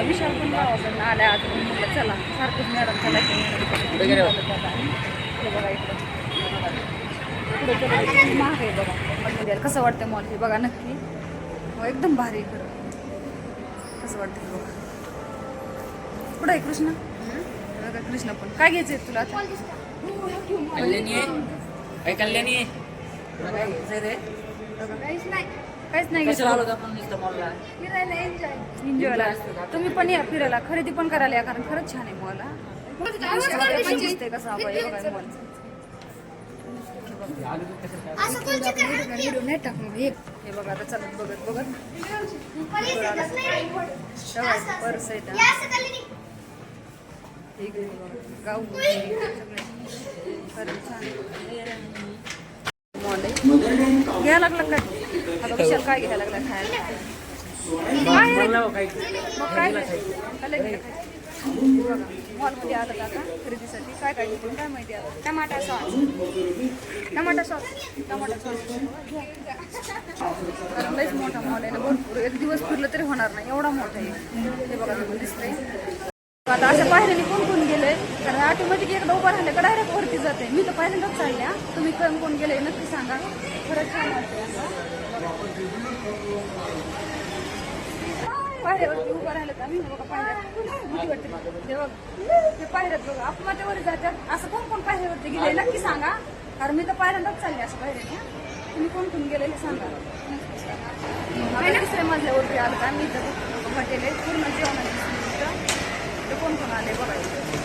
विशाल पण गावाकडनं आल्या आज म्हणून म्हटलं चला सारखंच मॅडम चला इकडं महाग आहे. बघा कसं वाटतं मॉल हे बघा नक्की हो एकदम भारी आहे इकडं कसं वाटतं बघा कुठं आहे कृष्ण बघा कृष्ण पण काय घ्यायचंय तुला आता कल्याणी कल्याणी काहीच नाही घेतलं. नुसतं मॉलला? एन्जॉयला तुम्ही पण या फिरायला. खरेदी पण करायला या कारण खरंच छान आहे मॉल हा. दिसते कसं आपण हे बघा मॉल हे बघा आता चालत बघत बघत. पर्स आहे इकडे बघा गाव सगळे खरंच छान मॉल आहे. घ्यायला लागला काय? आता विशाल काय घ्यायला लागला खायला. काय मग काय? आलं आता खरेदीसाठी. काय काय घेतलं? काय माहिती आता? टमाटा सॉस. टमाटा सॉस. टमाटा सॉस. लईच मोठा मॉल आहे ना भरपूर. एक दिवस फिरलं तरी होणार नाही. एवढा मोठा आहे. हे बघा दिसतंय. आता अशा पायऱ्याने कोण कोण गेले कारण ऑटोमॅटिक एकदा उभं राहिलं का डायरेक्ट वरती जाते मी तर पहिल्यांदाच चालल्या तुम्ही कोण कोण गेले नक्की सांगा. खरंच छान वाटते पायऱ्यावरती उभं राहिलं तर आम्ही बघा पायऱ्या वाटते. हे बघ ते पायऱ्यात बघा आपण माझ्यावर जातात असं कोण कोण पायऱ्यावरती गेले नक्की सांगा. कारण मी तर पहिल्यांदाच चालले असं पायऱ्याने तुम्ही कोण कोण गेले हे सांगा. दुसऱ्या मजल्यावरती आलं का? मी इथं हॉटेल पूर्ण মানে ভালো